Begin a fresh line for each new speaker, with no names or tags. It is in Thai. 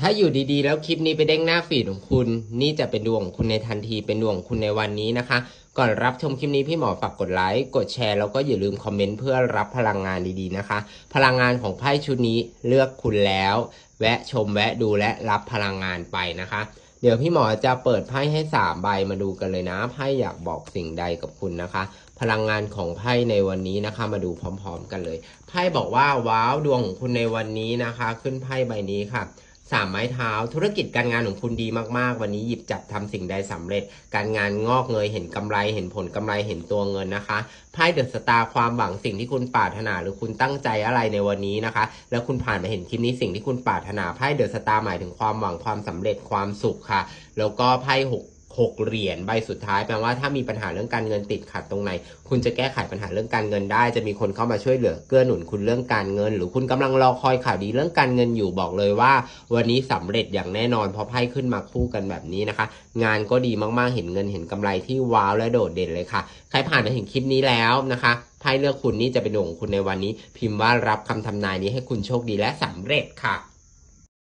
ถ้าอยู่ดีๆ แล้วคลิปนี้ไปเด้งหน้าฟีดของคุณ นี่จะเป็นดวงของคุณในทันทีเป็นดวงของคุณในวันนี้นะคะ ก่อนรับชมคลิปนี้พี่หมอฝากกดไลค์กดแชร์แล้วก็อย่าลืมคอมเมนต์เพื่อรับพลังงานดีๆนะคะ พลังงานของไพ่ชุดนี้เลือกคุณแล้ว แวะชมแวะดูและรับพลังงานไปนะคะ เดี๋ยวพี่หมอจะเปิดไพ่ให้สามใบมาดูกันเลยนะไพ่อยากบอกสิ่งใดกับคุณนะคะ พลังงานของไพ่ในวันนี้นะคะ มาดูพร้อม ๆ กันเลยไพ่บอกว่าว้าวดวงของคุณในวันนี้นะคะ ขึ้นไพ่ใบนี้ค่ะ สามไม้เท้า ธุรกิจการงานของคุณดีมากๆ วันนี้หยิบจับทำสิ่งใดสำเร็จ การงานงอกเงยเห็นกำไรเห็นผลกำไรเห็นตัวเงินนะคะไพ่เดอะสตาร์ความหวังสิ่งที่คุณปรารถนาหรือคุณตั้งใจอะไรในวันนี้นะคะ แล้วคุณผ่านมาเห็นคลิปนี้สิ่งที่คุณปรารถนาไพ่เดอะสตาร์หมายถึงความหวังความสำเร็จความสุขค่ะ แล้วก็ไพ่หก หกเหรียญใบสุดท้ายแปลว่าถ้ามีปัญหาเรื่องการเงินติดขัดตรงไหน คุณจะแก้ไขปัญหาเรื่องการเงินได้ จะมีคนเข้ามาช่วยเหลือเกื้อหนุนคุณเรื่องการเงิน หรือคุณกำลังรอคอยข่าวดีเรื่องการเงินอยู่บอกเลยว่า วันนี้สำเร็จอย่างแน่นอนเพราะไพ่ขึ้นมาคู่กันแบบนี้นะคะ งานก็ดีมากๆเห็นเงินเห็นกำไรที่ว้าวและโดดเด่นเลยค่ะใครผ่านมาถึงคลิปนี้แล้วนะคะไพ่เลือกคุณนี่จะเป็นดวงของคุณในวันนี้ พิมพ์ว่ารับคำทำนายนี้ให้คุณโชคดีและสำเร็จค่ะ